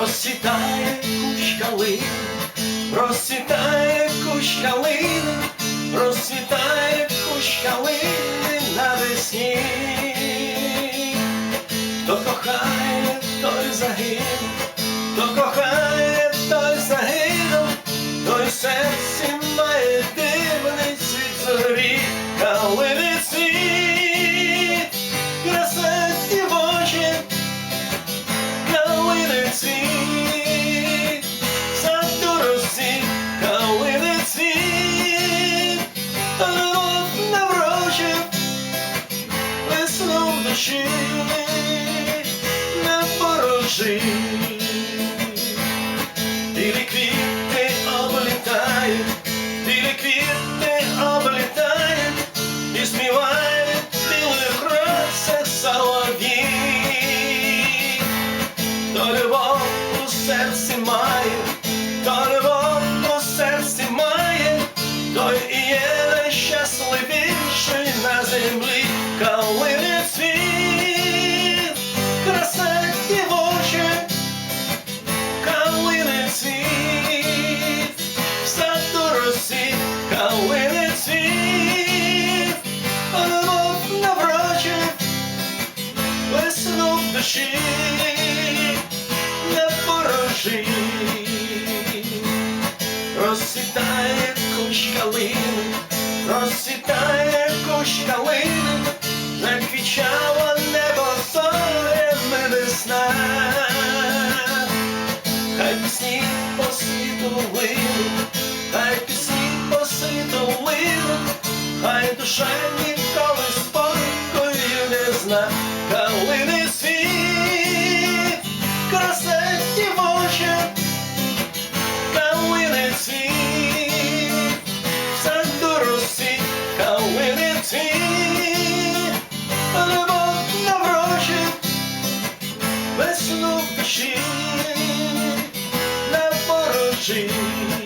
Розцвітає кущ калини, розцвітає кущ калини, розцвітає кущ калини весну не порожи. Душі не порожи. Розцвітає кущ калини, розцвітає кущ калини, наквічало небо зорями весна. Хай пісні по світу линуть, хай пісні по світу линуть, хай душа ніколи спокою не зна, калини світ, краса дівоча, калини цвіт, в саду росі, калини цвіт, любов наврочив, весну в душі не порожив.